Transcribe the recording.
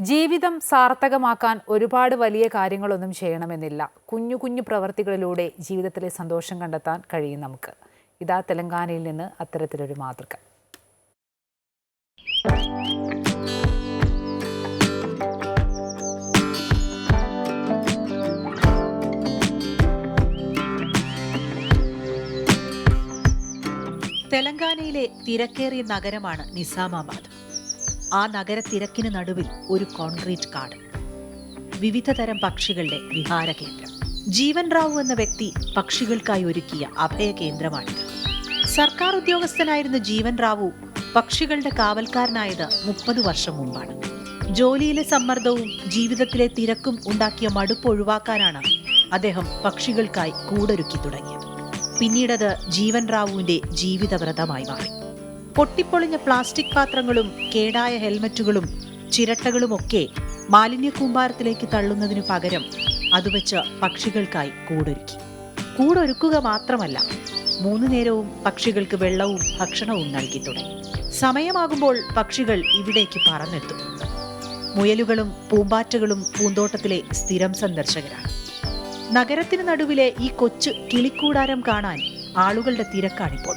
ജീവിതം സാർത്ഥകമാക്കാൻ ഒരുപാട് വലിയ കാര്യങ്ങളൊന്നും ചെയ്യണമെന്നില്ല. കുഞ്ഞു കുഞ്ഞു പ്രവർത്തികളിലൂടെ ജീവിതത്തിലെ സന്തോഷം കണ്ടെത്താൻ കഴിയും നമുക്ക്. ഇതാ തെലങ്കാനയിൽ നിന്ന് അത്തരത്തിലൊരു മാതൃക. തെലങ്കാനയിലെ തിരക്കേറിയ നഗരമാണ് നിസാമാബാദ്. ആ നഗരത്തിരക്കിന് നടുവിൽ ഒരു കോൺക്രീറ്റ് കാട്. വിവിധ തരം പക്ഷികളുടെ വിഹാര കേന്ദ്രം ജീവൻ റാവു എന്ന വ്യക്തി പക്ഷികൾക്കായി ഒരുക്കിയ അഭയ കേന്ദ്രമാണിത് സർക്കാർ ഉദ്യോഗസ്ഥനായിരുന്ന ജീവൻ റാവു പക്ഷികളുടെ കാവൽക്കാരനായത് മുപ്പത് വർഷം മുമ്പാണ്. ജോലിയിലെ സമ്മർദ്ദവും ജീവിതത്തിലെ തിരക്കും ഉണ്ടാക്കിയ മടുപ്പ് ഒഴിവാക്കാനാണ് അദ്ദേഹം പക്ഷികൾക്കായി കൂടൊരുക്കി തുടങ്ങിയത്. പിന്നീടത് ജീവൻ റാവുവിന്റെ ജീവിതവ്രതമായി മാറി. പൊട്ടിപ്പൊളിഞ്ഞ പ്ലാസ്റ്റിക് പാത്രങ്ങളും കേടായ ഹെൽമറ്റുകളും ചിരട്ടകളുമൊക്കെ മാലിന്യ കൂമ്പാരത്തിലേക്ക് തള്ളുന്നതിനു പകരം അത് വെച്ച് പക്ഷികൾക്കായി കൂടൊരുക്കി. കൂടൊരുക്കുക മാത്രമല്ല മൂന്നു നേരവും പക്ഷികൾക്ക് വെള്ളവും ഭക്ഷണവും നൽകി തുടങ്ങി. സമയമാകുമ്പോൾ പക്ഷികൾ ഇവിടേക്ക് പറന്നെത്തും. മുയലുകളും പൂമ്പാറ്റകളും പൂന്തോട്ടത്തിലെ സ്ഥിരം സന്ദർശകരാണ്. നഗരത്തിന് നടുവിലെ ഈ കൊച്ചു കിളിക്കൂടാരം കാണാൻ ആളുകളുടെ തിരക്കാണിപ്പോൾ.